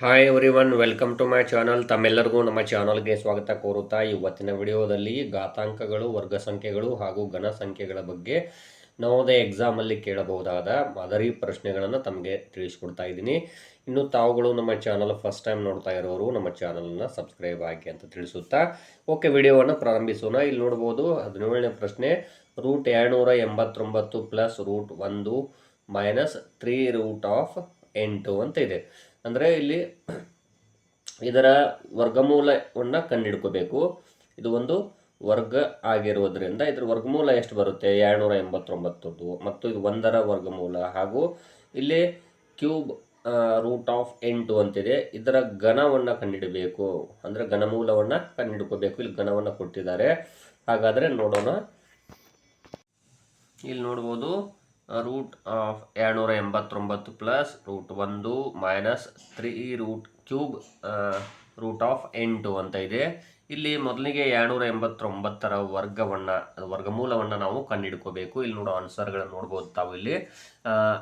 Hi everyone welcome to my channel ತಮ್ಮೆಲ್ಲರಿಗೂ ನಮ್ಮ ಚಾನಲ್ಗೆ ಸ್ವಾಗತ ಕೋರುತ್ತಾ ಇವತ್ತಿನ ವಿಡಿಯೋದಲ್ಲಿ ಘಾತಾಂಕಗಳು ವರ್ಗ ಸಂಖ್ಯೆಗಳು ಹಾಗೂ ಘನ ಸಂಖ್ಯೆಗಳ ಬಗ್ಗೆ ನವೋದಯ ಎಕ್ಸಾಮಲ್ಲಿ ಕೇಳಬಹುದಾದ ಮಾದರಿ ಪ್ರಶ್ನೆಗಳನ್ನು ತಮಗೆ ತಿಳಿಸ್ಕೊಡ್ತಾ ಇದ್ದೀನಿ. ಇನ್ನು ತಾವುಗಳು ನಮ್ಮ ಚಾನಲ್ ಫಸ್ಟ್ ಟೈಮ್ ನೋಡ್ತಾ ಇರೋರು ನಮ್ಮ ಚಾನಲನ್ನು ಸಬ್ಸ್ಕ್ರೈಬ್ ಆಗಿ ಅಂತ ತಿಳಿಸುತ್ತಾ. ಓಕೆ ವಿಡಿಯೋವನ್ನು ಪ್ರಾರಂಭಿಸೋಣ. ಇಲ್ಲಿ ನೋಡ್ಬೋದು, ಹದಿನೇಳನೇ ಪ್ರಶ್ನೆ ರೂಟ್ ಎರಡುನೂರ ಎಂಬತ್ತೊಂಬತ್ತು ಪ್ಲಸ್ ರೂಟ್ ಒಂದು ಮೈನಸ್ ತ್ರೀ ರೂಟ್ ಆಫ್ ಎಂಟು ಅಂತ ಇದೆ. ಅಂದರೆ ಇಲ್ಲಿ ಇದರ ವರ್ಗಮೂಲವನ್ನು ಕಂಡುಹಿಡ್ಕೋಬೇಕು. ಇದು ಒಂದು ವರ್ಗ ಆಗಿರುವುದರಿಂದ ಇದರ ವರ್ಗಮೂಲ ಎಷ್ಟು ಬರುತ್ತೆ? ಎರಡುನೂರ ಎಂಬತ್ತೊಂಬತ್ತದ್ದು ಮತ್ತು ಇದು ಒಂದರ ವರ್ಗಮೂಲ. ಹಾಗೂ ಇಲ್ಲಿ ಕ್ಯೂಬ್ ರೂಟ್ ಆಫ್ ಎಂಟು ಅಂತಿದೆ. ಇದರ ಘನವನ್ನು ಕಂಡುಹಿಡಬೇಕು. ಅಂದರೆ ಘನಮೂಲವನ್ನು ಕಂಡುಹಿಡ್ಕೋಬೇಕು. ಇಲ್ಲಿ ಘನವನ್ನು ಕೊಟ್ಟಿದ್ದಾರೆ. ಹಾಗಾದರೆ ನೋಡೋಣ. ಇಲ್ಲಿ ನೋಡ್ಬೋದು. ರೂಟ್ ಆಫ್ ಎರಡುನೂರ ಎಂಬತ್ತೊಂಬತ್ತು ಪ್ಲಸ್ ರೂಟ್ ಒಂದು minus three root cube root of ಎಂಟು ಅಂತ ಇದೆ. ಇಲ್ಲಿ ಮೊದಲಿಗೆ ಎರಡುನೂರ ಎಂಬತ್ತೊಂಬತ್ತರ ವರ್ಗವನ್ನು ವರ್ಗಮೂಲವನ್ನು ನಾವು ಕಂಡುಹಿಡ್ಕೋಬೇಕು. ಇಲ್ಲಿ ನೋಡೋ ಆನ್ಸರ್ಗಳನ್ನು ನೋಡ್ಬೋದು ತಾವು ಇಲ್ಲಿ.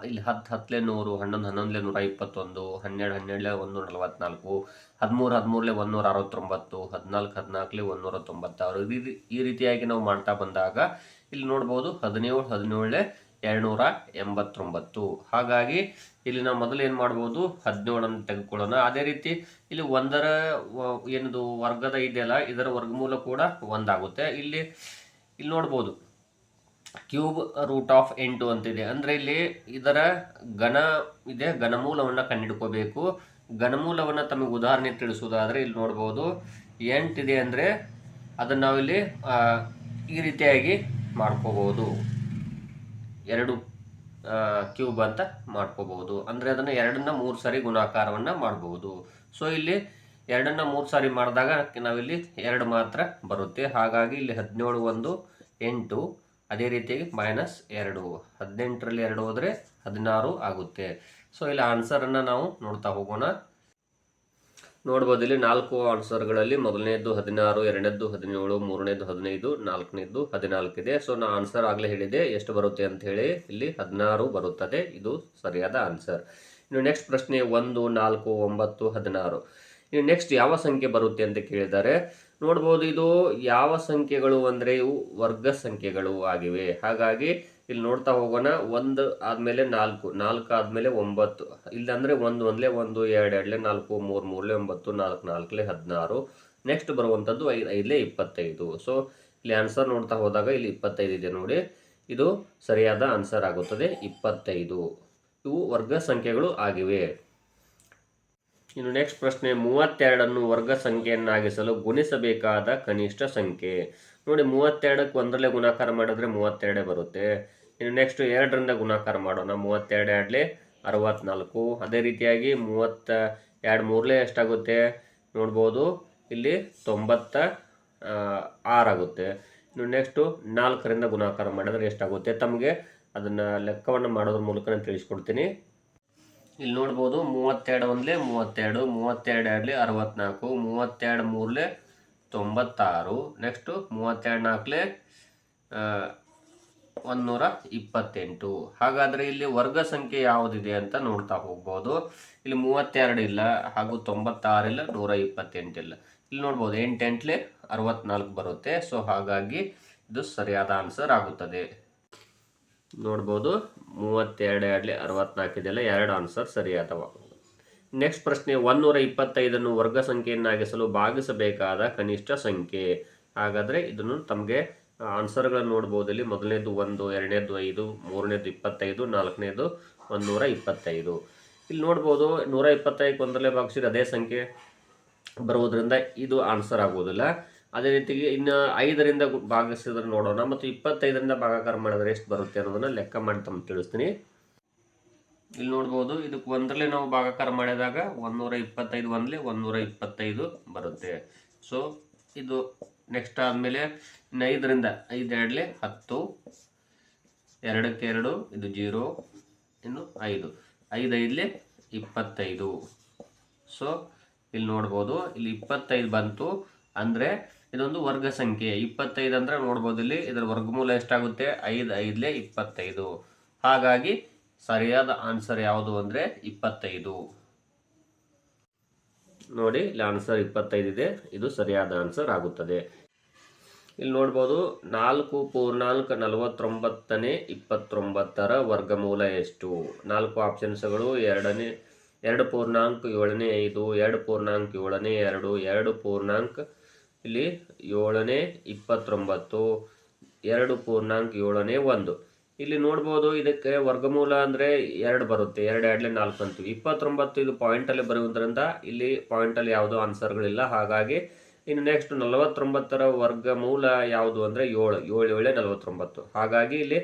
ಇಲ್ಲಿ ಹತ್ತು, ಹತ್ತಲೇ ನೂರು, ಹನ್ನೊಂದು, ಹನ್ನೊಂದಲೇ ನೂರ ಇಪ್ಪತ್ತೊಂದು, ಹನ್ನೆರಡು, ಹನ್ನೆರಡಲೇ ಒಂದು ನಲವತ್ತ್ನಾಲ್ಕು ಹದಿಮೂರು, ಹದಿಮೂರಲೇ ಒಂದುನೂರ ಅರವತ್ತೊಂಬತ್ತು, ಹದಿನಾಲ್ಕು, ಹದಿನಾಲ್ಕಲೇ ಒಂದುನೂರ ತೊಂಬತ್ತಾರು. ಈ ರೀತಿ- ಈ ರೀತಿಯಾಗಿ ನಾವು ಮಾಡ್ತಾ ಬಂದಾಗ ಇಲ್ಲಿ ನೋಡ್ಬೋದು ಹದಿನೇಳು ಹದಿನೇಳೇ ಎರಡುನೂರ ಎಂಬತ್ತೊಂಬತ್ತು. ಹಾಗಾಗಿ ಇಲ್ಲಿ ನಾವು ಮೊದಲು ಏನು ಮಾಡ್ಬೋದು? ಹದಿನೇಳನ್ನು ತೆಗೆದುಕೊಳ್ಳೋಣ. ಅದೇ ರೀತಿ ಇಲ್ಲಿ ಒಂದರ ಏನದು ವರ್ಗದ ಇದೆಯಲ್ಲ ಇದರ ವರ್ಗಮೂಲ ಕೂಡ ಒಂದಾಗುತ್ತೆ. ಇಲ್ಲಿ ಇಲ್ಲಿ ನೋಡ್ಬೋದು. ಕ್ಯೂಬ್ ರೂಟ್ ಆಫ್ ಎಂಟು ಅಂತಿದೆ. ಅಂದರೆ ಇಲ್ಲಿ ಇದರ ಘನ ಇದೆ ಘನಮೂಲವನ್ನು ಕಂಡುಹಿಡ್ಕೋಬೇಕು. ಘನಮೂಲವನ್ನು ತಮಗೆ ಉದಾಹರಣೆ ತಿಳಿಸುವುದಾದರೆ ಇಲ್ಲಿ ನೋಡ್ಬೋದು ಎಂಟಿದೆ ಅಂದರೆ ಅದನ್ನು ನಾವಿಲ್ಲಿ ಆ, ಈ ರೀತಿಯಾಗಿ ಮಾಡ್ಕೋಬೋದು. ಎರಡು ಕ್ಯೂಬ್ ಅಂತ ಮಾಡ್ಕೋಬಹುದು. ಅಂದರೆ ಅದನ್ನು ಎರಡನ್ನ ಮೂರು ಸಾರಿ ಗುಣಾಕಾರವನ್ನು ಮಾಡಬಹುದು. ಸೊ ಇಲ್ಲಿ ಎರಡನ್ನ ಮೂರು ಸಾರಿ ಮಾಡಿದಾಗ ನಾವಿಲ್ಲಿ ಎರಡು ಮಾತ್ರ ಬರುತ್ತೆ. ಹಾಗಾಗಿ ಇಲ್ಲಿ ಹದಿನೇಳು ಒಂದು, ಎಂಟು, ಅದೇ ರೀತಿಯಾಗಿ ಮೈನಸ್ ಎರಡು. ಹದಿನೆಂಟರಲ್ಲಿ ಎರಡು ಹೋದರೆ ಹದಿನಾರು ಆಗುತ್ತೆ. ಸೊ ಇಲ್ಲಿ ಆನ್ಸರನ್ನು ನಾವು ನೋಡ್ತಾ ಹೋಗೋಣ. ನೋಡ್ಬೋದು ಇಲ್ಲಿ ನಾಲ್ಕು ಆನ್ಸರ್ಗಳಲ್ಲಿ ಮೊದಲನೇದ್ದು ಹದಿನಾರು, ಎರಡನೇದ್ದು ಹದಿನೇಳು ಮೂರನೇದು ಹದಿನೈದು, ನಾಲ್ಕನೇದ್ದು ಹದಿನಾಲ್ಕು ಇದೆ ಸೊ, ನಾ ಆನ್ಸರ್ ಆಗಲೇ ಹೇಳಿದೆ. ಎಷ್ಟು ಬರುತ್ತೆ ಅಂತ ಹೇಳಿ ಇಲ್ಲಿ ಹದಿನಾರು ಬರುತ್ತದೆ. ಇದು ಸರಿಯಾದ ಆನ್ಸರ್. ಇನ್ನು ನೆಕ್ಸ್ಟ್ ಪ್ರಶ್ನೆ ಒಂದು, ನಾಲ್ಕು, ಒಂಬತ್ತು, ಹದಿನಾರು. ಇನ್ನು ನೆಕ್ಸ್ಟ್ ಯಾವ ಸಂಖ್ಯೆ ಬರುತ್ತೆ ಅಂತ ಕೇಳಿದ್ದಾರೆ. ನೋಡ್ಬೋದು ಇದು ಯಾವ ಸಂಖ್ಯೆಗಳು ಅಂದರೆ ಇವು ವರ್ಗ ಸಂಖ್ಯೆಗಳು ಆಗಿವೆ. ಹಾಗಾಗಿ ಇಲ್ಲಿ ನೋಡ್ತಾ ಹೋಗೋಣ, ಒಂದು ಆದಮೇಲೆ ನಾಲ್ಕು ನಾಲ್ಕು ಆದಮೇಲೆ ಒಂಬತ್ತು. ಇಲ್ಲಾಂದರೆ ಒಂದು ಒಂದಲೇ ಒಂದು, ಎರಡು ಎರಡಲೇ ನಾಲ್ಕು, ಮೂರು ಮೂರಲೇ ಒಂಬತ್ತು, ನಾಲ್ಕು ನಾಲ್ಕಲೇ ಹದಿನಾರು. ನೆಕ್ಸ್ಟ್ ಬರುವಂಥದ್ದು ಐದು, ಐದಲೇ ಇಪ್ಪತ್ತೈದು. ಸೊ ಇಲ್ಲಿ ಆನ್ಸರ್ ನೋಡ್ತಾ ಹೋದಾಗ ಇಲ್ಲಿ ಇಪ್ಪತ್ತೈದು ಇದೆ ನೋಡಿ. ಇದು ಸರಿಯಾದ ಆನ್ಸರ್ ಆಗುತ್ತದೆ. ಇಪ್ಪತ್ತೈದು. ಇವು ವರ್ಗ ಸಂಖ್ಯೆಗಳು ಆಗಿವೆ. ಇನ್ನು ನೆಕ್ಸ್ಟ್ ಪ್ರಶ್ನೆ, ಮೂವತ್ತೆರಡನ್ನು ವರ್ಗ ಸಂಖ್ಯೆಯನ್ನಾಗಿಸಲು ಗುಣಿಸಬೇಕಾದ ಕನಿಷ್ಠ ಸಂಖ್ಯೆ. ನೋಡಿ, ಮೂವತ್ತೆರಡಕ್ಕೆ ಒಂದರಲ್ಲೇ ಗುಣಾಕಾರ ಮಾಡಿದ್ರೆ ಮೂವತ್ತೆರಡೇ ಬರುತ್ತೆ. ಇನ್ನು ನೆಕ್ಸ್ಟ್ ಎರಡರಿಂದ ಗುಣಾಕಾರ ಮಾಡೋಣ. ಮೂವತ್ತೆರಡು ಎರಡಲೇ ಅರವತ್ನಾಲ್ಕು. ಅದೇ ರೀತಿಯಾಗಿ ಮೂವತ್ತ, ಎರಡು ಮೂರಲೇ ಎಷ್ಟಾಗುತ್ತೆ? ನೋಡ್ಬೋದು. ಇಲ್ಲಿ ತೊಂಬತ್ತ ಆರಾಗುತ್ತೆ ಇನ್ನು ನೆಕ್ಸ್ಟು ನಾಲ್ಕರಿಂದ ಗುಣಾಕಾರ ಮಾಡಿದ್ರೆ ಎಷ್ಟಾಗುತ್ತೆ? ತಮಗೆ ಅದನ್ನು ಲೆಕ್ಕವನ್ನು ಮಾಡೋದ್ರ ಮೂಲಕ ನಾನು ತಿಳಿಸ್ಕೊಡ್ತೀನಿ. ಇಲ್ಲಿ ನೋಡ್ಬೋದು ಮೂವತ್ತೆರಡು ಒಂದ್ಲೆ ಮೂವತ್ತೆರಡು ಮೂವತ್ತೆರಡು ಎರಡಲೇ ಅರವತ್ನಾಲ್ಕು, ಮೂವತ್ತೆರಡು ಮೂರಲೇ ತೊಂಬತ್ತಾರು. ನೆಕ್ಸ್ಟು ಮೂವತ್ತೆರಡು ನಾಲ್ಕಲೇ ಒಂದೂರ ಇಪ್ಪತ್ತೆಂಟು. ಹಾಗಾದರೆ ಇಲ್ಲಿ ವರ್ಗ ಸಂಖ್ಯೆ ಯಾವುದಿದೆ ಅಂತ ನೋಡ್ತಾ ಹೋಗ್ಬೋದು. ಇಲ್ಲಿ ಮೂವತ್ತೆರಡು ಇಲ್ಲ, ಹಾಗೂ ತೊಂಬತ್ತಾರು ಇಲ್ಲ, ನೂರ ಇಪ್ಪತ್ತೆಂಟು ಇಲ್ಲ. ಇಲ್ಲಿ ನೋಡ್ಬೋದು ಎಂಟೆಂಟ್ಲೆ ಅರವತ್ನಾಲ್ಕು ಬರುತ್ತೆ. ಸೊ ಹಾಗಾಗಿ ಇದು ಸರಿಯಾದ ಆನ್ಸರ್ ಆಗುತ್ತದೆ. ನೋಡ್ಬೋದು. ಮೂವತ್ತೆರಡು ಆಗಲಿ ಅರವತ್ನಾಲ್ಕು ಇದೆಲ್ಲ ಎರಡು ಆನ್ಸರ್ ಸರಿಯಾದವ ನೆಕ್ಸ್ಟ್ ಪ್ರಶ್ನೆ ಒಂದೂರ ಇಪ್ಪತ್ತೈದನ್ನು ವರ್ಗ ಸಂಖ್ಯೆಯನ್ನಾಗಿಸಲು ಭಾಗಿಸಬೇಕಾದ ಕನಿಷ್ಠ ಸಂಖ್ಯೆ. ಹಾಗಾದರೆ ಇದನ್ನು ತಮಗೆ ಆನ್ಸರ್ಗಳನ್ನು ನೋಡ್ಬೋದು. ಇಲ್ಲಿ ಮೊದಲನೇದು ಒಂದು, ಎರಡನೇದು ಐದು, ಮೂರನೇದು ಇಪ್ಪತ್ತೈದು, ನಾಲ್ಕನೇದು ಒಂದೂರ ಇಪ್ಪತ್ತೈದು ಇಲ್ಲಿ ನೋಡ್ಬೋದು ನೂರ ಇಪ್ಪತ್ತೈದು ಒಂದರಲ್ಲೇ ಭಾಗಿಸಿದ್ರೆ ಅದೇ ಸಂಖ್ಯೆ ಬರುವುದರಿಂದ ಇದು ಆನ್ಸರ್ ಆಗುವುದಿಲ್ಲ ಅದೇ ರೀತಿಗೆ ಇನ್ನು ಐದರಿಂದ ಭಾಗಿಸಿದ್ರೆ ನೋಡೋಣ ಮತ್ತು ಇಪ್ಪತ್ತೈದರಿಂದ ಭಾಗಾಕಾರ ಮಾಡಿದ್ರೆ ಎಷ್ಟು ಬರುತ್ತೆ ಅನ್ನೋದನ್ನ ಲೆಕ್ಕ ಮಾಡಿ ತಮ್ಮ ತಿಳಿಸ್ತೀನಿ. ಇಲ್ಲಿ ನೋಡ್ಬೋದು, ಇದಕ್ಕೆ ಒಂದರಲ್ಲೇ ನಾವು ಭಾಗಾಕಾರ ಮಾಡಿದಾಗ ಒಂದೂರ ಇಪ್ಪತ್ತೈದು ಒಂದಲೇ ಒಂದೂರ ಇಪ್ಪತ್ತೈದು ಬರುತ್ತೆ. ಸೊ ಇದು ನೆಕ್ಸ್ಟ್ ಆದಮೇಲೆ ಇನ್ನು ಐದರಿಂದ ಐದು ಹತ್ತು, ಎರಡಕ್ಕೆ ಎರಡು, ಇದು ಜೀರೋ, ಇನ್ನು ಐದು. ಐದು ಐದಲೇ ಇಪ್ಪತ್ತೈದು. ಸೊ ಇಲ್ಲಿ ನೋಡ್ಬೋದು, ಇಲ್ಲಿ ಇಪ್ಪತ್ತೈದು ಬಂತು. ಅಂದರೆ ಇದೊಂದು ವರ್ಗ ಸಂಖ್ಯೆ. ಇಪ್ಪತ್ತೈದು ಅಂದರೆ ನೋಡ್ಬೋದು ಇಲ್ಲಿ. ಇದರ ವರ್ಗಮೂಲ ಎಷ್ಟಾಗುತ್ತೆ? ಐದು, ಐದಲೇ ಇಪ್ಪತ್ತೈದು. ಹಾಗಾಗಿ ಸರಿಯಾದ ಆನ್ಸರ್ ಯಾವುದು ಅಂದರೆ ಇಪ್ಪತ್ತೈದು. ನೋಡಿ, ಇಲ್ಲಿ ಆನ್ಸರ್ ಇಪ್ಪತ್ತೈದು ಇದೆ. ಇದು ಸರಿಯಾದ ಆನ್ಸರ್ ಆಗುತ್ತದೆ. ಇಲ್ಲಿ ನೋಡ್ಬೋದು, ನಾಲ್ಕು ಪೂರ್ಣಾಂಕ ನಲವತ್ತೊಂಬತ್ತನೇ ಇಪ್ಪತ್ತೊಂಬತ್ತರ ವರ್ಗಮೂಲ ಎಷ್ಟು? ನಾಲ್ಕು ಆಪ್ಷನ್ಸ್ಗಳು ಎರಡನೇ, ಎರಡು ಪೂರ್ಣಾಂಕ ಏಳನೇ ಐದು, ಎರಡು ಪೂರ್ಣಾಂಕ ಏಳನೇ ಎರಡು ಎರಡು ಪೂರ್ಣಾಂಕ ಇಲ್ಲಿ ಏಳನೇ ಇಪ್ಪತ್ತೊಂಬತ್ತು, ಎರಡು ಪೂರ್ಣಾಂಕ ಏಳನೇ ಒಂದು. ಇಲ್ಲಿ ನೋಡ್ಬೋದು ಇದಕ್ಕೆ ವರ್ಗಮೂಲ ಅಂದರೆ ಎರಡು ಬರುತ್ತೆ, ಎರಡು ಎರಡಲೆ ನಾಲ್ಕು ಅಂತೀವಿ. ಇಪ್ಪತ್ತೊಂಬತ್ತು ಇದು ಪಾಯಿಂಟಲ್ಲಿ ಬರುವುದರಿಂದ ಇಲ್ಲಿ ಪಾಯಿಂಟಲ್ಲಿ ಯಾವುದೋ ಆನ್ಸರ್ಗಳಿಲ್ಲ ಹಾಗಾಗಿ ಇನ್ನು ನೆಕ್ಸ್ಟ್ ನಲವತ್ತೊಂಬತ್ತರ ವರ್ಗಮೂಲ ಯಾವುದು ಅಂದರೆ ಏಳು ಏಳು, ಏಳೆ ನಲವತ್ತೊಂಬತ್ತು. ಹಾಗಾಗಿ ಇಲ್ಲಿ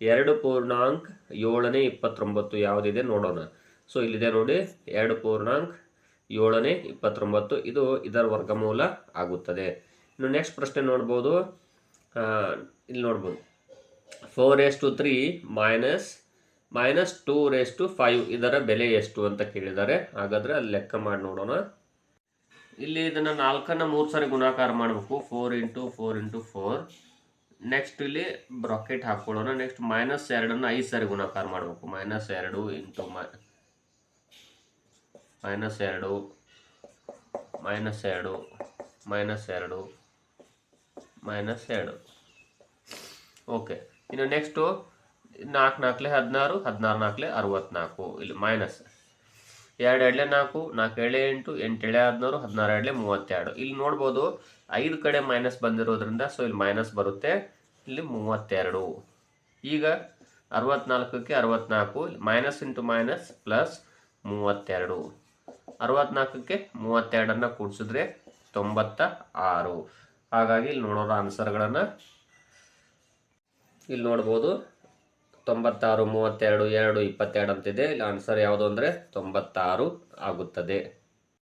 ಎರಡು ಪೂರ್ಣಾಂಕ ಏಳನೇ ಇಪ್ಪತ್ತೊಂಬತ್ತು ಯಾವುದಿದೆ ನೋಡೋಣ. ಸೊ ಇಲ್ಲಿದೆ ನೋಡಿ, ಎರಡು ಪೂರ್ಣಾಂಕ ಏಳನೇ, ಇಪ್ಪತ್ತೊಂಬತ್ತು, ಇದು ಇದರ ವರ್ಗಮೂಲ ಆಗುತ್ತದೆ. ಇನ್ನು ನೆಕ್ಸ್ಟ್ ಪ್ರಶ್ನೆ ನೋಡ್ಬೋದು. ಇಲ್ಲಿ ನೋಡ್ಬೋದು. Four raise to three minus minus two raise to five ಇದರ ಬೆಲೆ ಎಷ್ಟು ಅಂತ ಕೇಳಿದ್ದಾರೆ. ಹಾಗಾದರೆ ಅಲ್ಲಿ ಲೆಕ್ಕ ಮಾಡಿ ನೋಡೋಣ. ಇಲ್ಲಿ ಇದನ್ನು ನಾಲ್ಕನ್ನು ಮೂರು ಸಾರಿ ಗುಣಾಕಾರ ಮಾಡಬೇಕು. Four into four into four next ಇಲ್ಲಿ ಬ್ರಾಕೆಟ್ ಹಾಕ್ಕೊಳ್ಳೋಣ ನೆಕ್ಸ್ಟ್ ಮೈನಸ್ ಎರಡನ್ನು ಐದು ಸಾರಿ ಗುಣಾಕಾರ ಮಾಡಬೇಕು. ಮೈನಸ್ ಎರಡು ಇಂಟು ಮೈ ಮೈನಸ್ ಎರಡು ಮೈನಸ್ ಎರಡು ಮೈನಸ್ ಎರಡು ಮೈನಸ್ ಎರಡು. ಓಕೆ ಇನ್ನು ನೆಕ್ಸ್ಟು ನಾಲ್ಕು ನಾಲ್ಕಲೆ ಹದಿನಾರು ಹದಿನಾರು ನಾಲ್ಕಲೆ ಅರವತ್ನಾಲ್ಕು. ಇಲ್ಲಿ ಮೈನಸ್ ಎರಡು ಎರಡಲೆ ನಾಲ್ಕು ನಾಲ್ಕು ಏಳೆ ಎಂಟು ಎಂಟು ಎಳೆ ಹದಿನಾರು ಹದಿನಾರು ಎರಡಲೆ ಮೂವತ್ತೆರಡು. ಇಲ್ಲಿ ನೋಡ್ಬೋದು ಐದು ಕಡೆ ಮೈನಸ್ ಬಂದಿರೋದ್ರಿಂದ ಸೊ ಇಲ್ಲಿ ಮೈನಸ್ ಬರುತ್ತೆ. ಇಲ್ಲಿ ಮೂವತ್ತೆರಡು. ಈಗ ಅರವತ್ನಾಲ್ಕಕ್ಕೆ ಅರವತ್ನಾಲ್ಕು ಮೈನಸ್ ಇಂಟು ಮೈನಸ್ ಪ್ಲಸ್ ಮೂವತ್ತೆರಡು. ಅರವತ್ನಾಲ್ಕಕ್ಕೆ ಮೂವತ್ತೆರಡನ್ನು ಕೂಡಿಸಿದ್ರೆ ತೊಂಬತ್ತ ಆರು ಹಾಗಾಗಿ ಇಲ್ಲಿ ನೋಡೋರ ಆನ್ಸರ್ಗಳನ್ನು ಇಲ್ಲಿ ನೋಡ್ಬೋದು. ತೊಂಬತ್ತಾರು, ಮೂವತ್ತೆರಡು, ಎರಡು, ಇಪ್ಪತ್ತೆರಡು ಅಂತಿದೆ. ಇಲ್ಲಿ ಆನ್ಸರ್ ಯಾವುದು ಅಂದರೆ ತೊಂಬತ್ತಾರು ಆಗುತ್ತದೆ.